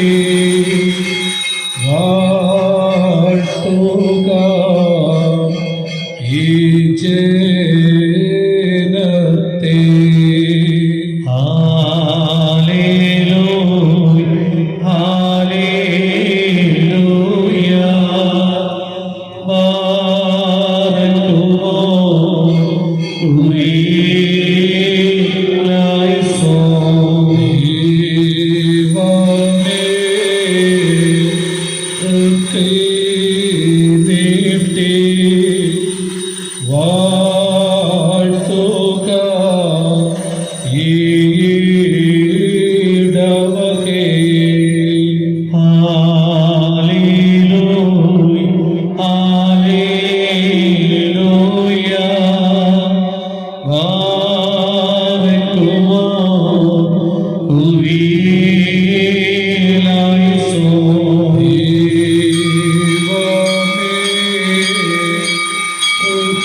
Amen.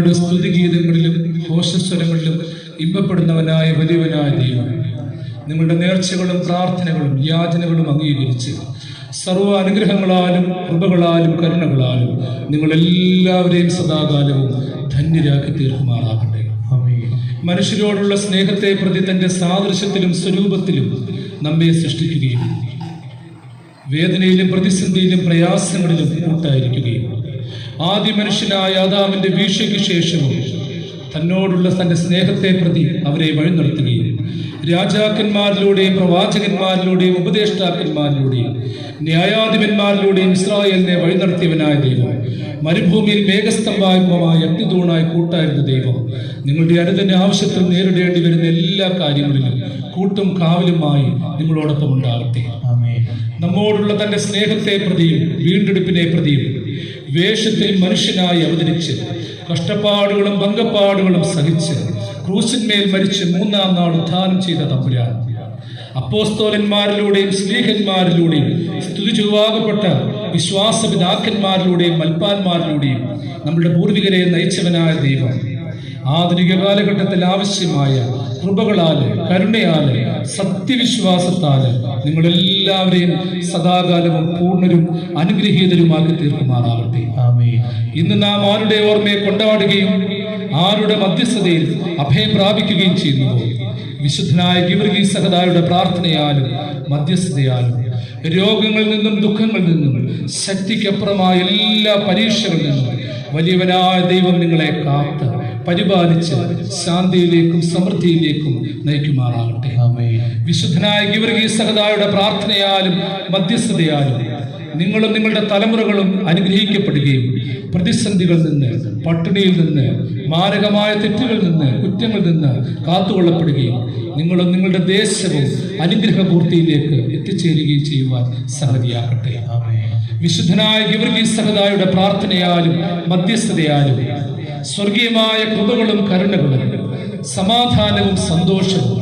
ദൂതന്മാരുടെ സ്തുതിഗീതങ്ങളിലും ഘോഷസ്വരങ്ങളിലും ഇമ്പപ്പെടുന്നവനായ വലിയവനായ ദൈവം നിങ്ങളുടെ നേർച്ചകളും പ്രാർത്ഥനകളും യാചനകളും അംഗീകരിച്ച് സർവ അനുഗ്രഹങ്ങളാലും കൃപകളാലും കരുണകളാലും നിങ്ങളെല്ലാവരെയും സദാകാലവും ധന്യരാക്കി തീർക്കുമാറാകട്ടെ. മനുഷ്യരോടുള്ള സ്നേഹത്തെ പ്രതി തന്റെ സാദൃശ്യത്തിലും സ്വരൂപത്തിലും നമ്മെ സൃഷ്ടിക്കുകയും വേദനയിലും പ്രതിസന്ധിയിലും പ്രയാസങ്ങളിലും കൂട്ടായിരിക്കുകയും ആദ്യ മനുഷ്യനായ ആദാമിന്റെ വീഴ്ചയ്ക്ക് ശേഷവും തന്നോടുള്ള തന്റെ സ്നേഹത്തെ പ്രതി അവരെ വഴിനിർത്തുകയും രാജാക്കന്മാരിലൂടെയും പ്രവാചകന്മാരിലൂടെയും ഉപദേഷ്ടാക്കന്മാരിലൂടെയും ന്യായാധിപന്മാരിലൂടെയും ഇസ്രായേലിനെ വഴിനടത്തിയവനായ ദൈവം. മരുഭൂമിയിൽ മേഘസ്തംഭായുമായി അഗ്നിതൂണായി കൂട്ടായിരുന്ന ദൈവം. നിങ്ങളുടെ അനുദിന ആവശ്യത്തിൽ നേരിടേണ്ടി വരുന്ന എല്ലാ കാര്യങ്ങളിലും കൂട്ടും കാവലുമായി നിങ്ങളോടൊപ്പം ഉണ്ടാകട്ടെ. നമ്മോടുള്ള തന്റെ സ്നേഹത്തെ പ്രതിയും വീണ്ടെടുപ്പിനെ പ്രതിയും വേഷത്തിൽ മനുഷ്യനായി അവതരിച്ച് കഷ്ടപ്പാടുകളും ഭംഗപ്പാടുകളും സഹിച്ച് ക്രൂശന്മേൽ മരിച്ച് മൂന്നാം നാൾ ഉദ്ധാനം ചെയ്ത തമ്പുരാൻ. അപ്പോസ്തോലന്മാരിലൂടെയും സ്ലീഹന്മാരിലൂടെയും സ്തുതി ചൊവ്വാകപ്പെട്ട വിശ്വാസപിതാക്കന്മാരിലൂടെയും മൽപ്പാന്മാരിലൂടെയും നമ്മുടെ പൂർവികരെ നയിച്ചവനായ ദൈവം. ആധുനിക കാലഘട്ടത്തിൽ ആവശ്യമായ കൃപകളാൽ കരുണയാൽ സത്യവിശ്വാസത്താൽ നിങ്ങളെല്ലാവരെയും സദാകാലവും പൂർണരും അനുഗ്രഹീതരുമാക്കി തീർക്കുമാറാകട്ടെ. ഇന്ന് നാം ആരുടെ ഓർമ്മയെ കൊണ്ടാടുകയും ആരുടെ മധ്യസ്ഥതയിൽ അഭയം പ്രാപിക്കുകയും ചെയ്യുന്നു വിശുദ്ധനായ ഗിവർഗി സഹദായുടെ പ്രാർത്ഥനയാലും മധ്യസ്ഥതയാലും രോഗങ്ങളിൽ നിന്നും ദുഃഖങ്ങളിൽ നിന്നും ശക്തിക്കപ്പുറമായ എല്ലാ പരീക്ഷകളിൽ നിന്നും വലിയവനായ ദൈവം നിങ്ങളെ കാത്ത് പരിപാലിച്ച് ശാന്തിയിലേക്കും സമൃദ്ധിയിലേക്കും നയിക്കുമാറാകട്ടെ. വിശുദ്ധനായ ഗിവർഗി സഹദായുടെ പ്രാർത്ഥനയാലും മധ്യസ്ഥതയാലും നിങ്ങളും നിങ്ങളുടെ തലമുറകളും അനുഗ്രഹിക്കപ്പെടുകയും പ്രതിസന്ധികളിൽ നിന്ന് പട്ടിണിയിൽ നിന്ന് മാരകമായ തെറ്റുകളിൽ നിന്ന് കുറ്റങ്ങളിൽ നിന്ന് കാത്തുകൊള്ളപ്പെടുകയും നിങ്ങളും നിങ്ങളുടെ ദേശവും അനുഗ്രഹപൂർത്തിയിലേക്ക് എത്തിച്ചേരുകയും ചെയ്യുവാൻ സഹതിയാകട്ടെ. വിശുദ്ധനായ ഗിവർഗി സഹദായുടെ പ്രാർത്ഥനയാലും മധ്യസ്ഥതയാലും സ്വർഗീയമായ കൃപകളും കരുണകളും സമാധാനവും സന്തോഷവും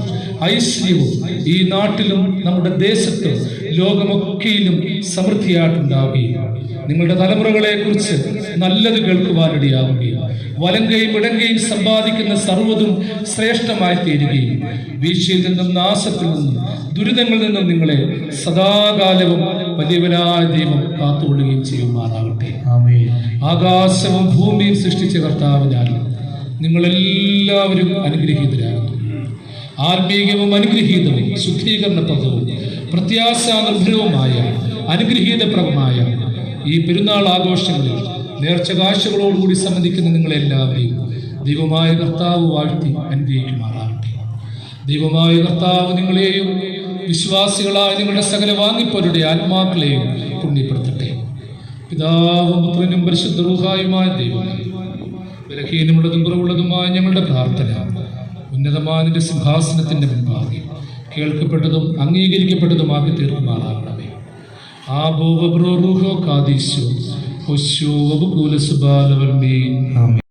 ഐശ്വര്യവും ഈ നാട്ടിലും നമ്മുടെ ദേശത്തും ലോകമൊക്കെയിലും സമൃദ്ധിയായിട്ടുണ്ടാവുകയും നിങ്ങളുടെ തലമുറകളെ കുറിച്ച് നല്ലത് കേൾക്കുവാനിടയാവുകയും വലങ്കയും ഇടങ്കയും സമ്പാദിക്കുന്ന സർവതും ശ്രേഷ്ഠമായി തീരുകയും വീഴ്ചയിൽ നിന്നും നാശത്തിൽ നിന്നും ദുരിതങ്ങളിൽ നിന്നും നിങ്ങളെ സദാകാലവും വലിയവനായ ദൈവം കാത്തുകൊള്ളുകയും ചെയ്യുമാറാകട്ടെ. ആകാശവും ഭൂമിയും സൃഷ്ടിച്ച കർത്താവിനാൽ നിങ്ങളെല്ലാവരും അനുഗ്രഹീതരാകുന്നു. ആത്മീയവും അനുഗ്രഹീതവും ശുദ്ധീകരണപ്രദവും പ്രത്യാശ നിർഭരവുമായ അനുഗ്രഹീതപ്രദമായ ഈ പെരുന്നാൾ ആഘോഷങ്ങളിൽ നേർച്ച കാഴ്ചകളോടുകൂടി സംബന്ധിക്കുന്ന നിങ്ങളെല്ലാവരെയും ദൈവമായ കർത്താവ് വാഴ്ത്തി അനുഗ്രഹിക്കുമാറാകട്ടെ. ദൈവമായ കർത്താവ് നിങ്ങളെയും വിശ്വാസികളായ നിങ്ങളുടെ സകല വാങ്ങിപ്പോരുടെ ആത്മാക്കളെയും പുണ്യപ്പെടുത്തട്ടെ. പിതാവും പുത്രനും പരിശുദ്ധ റൂഹായുമായ ബലഹീനമുള്ളതും കുറവുള്ളതുമായ ഞങ്ങളുടെ പ്രാർത്ഥന ഉന്നതമായ നിന്റെ സിംഹാസനത്തിന്റെ മുൻപാകെ കേൾക്കപ്പെട്ടതും അംഗീകരിക്കപ്പെട്ടതുമാക്കി തീർക്കുമാറാകണമേ. ആ വബ്രോ റൂഹോ കാദീശോ ആമേൻ